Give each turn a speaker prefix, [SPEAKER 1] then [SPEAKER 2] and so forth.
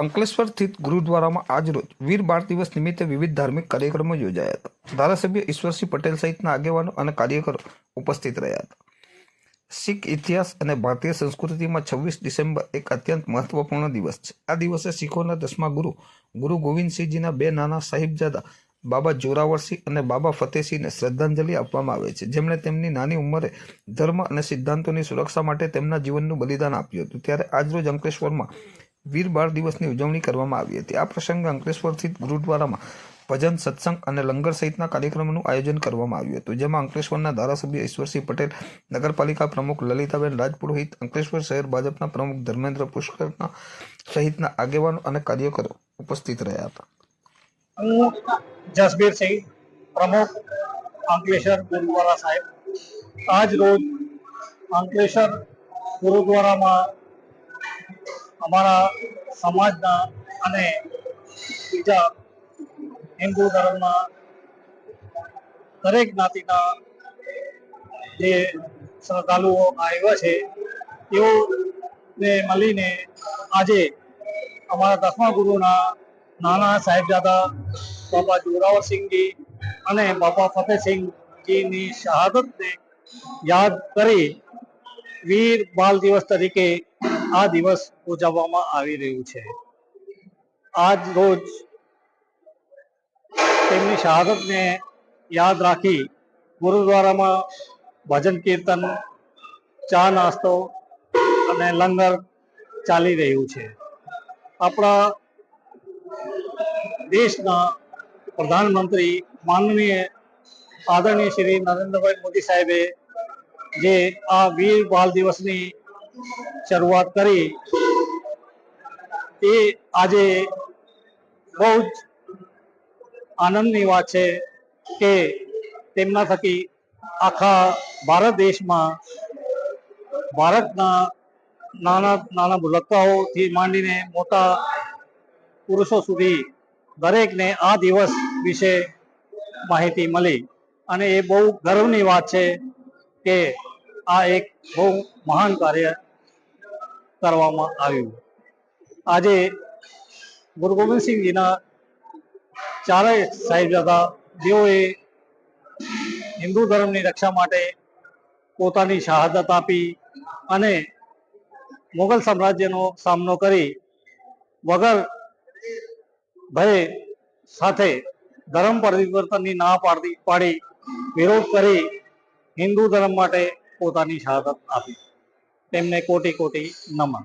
[SPEAKER 1] અંકલેશ્વર સ્થિત ગુરુદ્વારામાં આજરોજ વીર બાળ દિવસ નિમિત્તે વિવિધ ધાર્મિક કાર્યક્રમો યોજાયા હતા. ધારાસભ્ય ઈશ્વરસિંહ પટેલ સહિતના આગેવાનો અને કાર્યકરો ઉપસ્થિત રહ્યા હતા. શીખ ઇતિહાસ અને ભારતીય સંસ્કૃતિમાં છવ્વીસ ડિસેમ્બર એક અત્યંત મહત્વપૂર્ણ દિવસ છે. આ દિવસે શીખોના દસમા ગુરુ ગુરુ ગોવિંદસિંહજીના બે નાના સાહિબજાદા, બાબા જોરાવરસિંહ અને બાબા ફતેહસિંહને શ્રદ્ધાંજલિ આપવામાં આવે છે. જેમણે તેમની નાની ઉંમરે ધર્મ અને સિદ્ધાંતોની સુરક્ષા માટે તેમના જીવનનું બલિદાન આપ્યું હતું. ત્યારે આજરોજ અંકલેશ્વરમાં વીર બાળ દિવસની ઉજવણી કરવામાં આવી હતી. આ પ્રસંગે અંકલેશ્વર સ્થિત ગુરુદ્વારામાં ભજન, સત્સંગ અને લંગર સહિતના કાર્યક્રમોનું આયોજન કરવામાં આવ્યું હતું, જેમાં અંકલેશ્વરના ધારાસભ્ય ઈશ્વરસિંહ પટેલ, નગરપાલિકા પ્રમુખ લલિતાબેન રાજપુરોહિત, અંકલેશ્વર શહેર ભાજપના પ્રમુખ ધર્મેન્દ્ર પુષ્કરના સહિતના આગેવાનો અને કાર્યકરો ઉપસ્થિત રહ્યા હતા.
[SPEAKER 2] હું જસબીરસિંહ પ્રમુખ અંકલેશ્વર ગુરુદ્વારા સાહેબ. આજ રોજ અંકલેશ્વર ગુરુદ્વારામાં અમારા સમાજના અને બીજા હિન્દુ ધર્મના દરેક જ્ઞાતિના જે શ્રદ્ધાળુઓ આવ્યા છે, તેઓને મળીને આજે અમારા દસમા ગુરુના નાના સાહેબજાદા બાબા જોરાવરસિંહજી અને બાબા ફતેહસિંહજીની શહાદતને યાદ કરી વીર બાલ દિવસ તરીકે આ દિવસ ઉજવવામાં આવી રહ્યું છે. આજ રોજ તેમની શહાદતને યાદ રાખી ગુરુદ્વારામાં ભજન કીર્તન, ચા નાસ્તો અને લંગર ચાલી રહ્યું છે. આપણા દેશના પ્રધાનમંત્રી માનનીય આદરણીય શ્રી નરેન્દ્રભાઈ મોદી સાહેબે જે આ વીર બાલ દિવસની શરૂઆત કરી. એ આજે બહુ જ આનંદની વાત છે કે તેમના થકી આખા ભારત દેશમાં ભારતના નાના નાના ભૂલકાઓથી માંડીને મોટા પુરુષો સુધી દરેકને આ દિવસ વિશે માહિતી મળી. અને એ બહુ ગર્વની વાત છે કે આ એક બહુ મહાન કાર્ય કરવામાં આવ્યું. આજે ગુરુ ગોવિંદસિંહજીના ચારેય સાહેબજાદા જેઓએ હિન્દુ ધર્મની રક્ષા માટે પોતાની શહાદત આપી અને મુગલ સામ્રાજ્યનો સામનો કરી વગર ભય સાથે ધર્મ પરિવર્તનની ના પાડી પાડી, વિરોધ કરી હિન્દુ ધર્મ માટે પોતાની શહાદત આપી. તેમને કોટી કોટી નમન.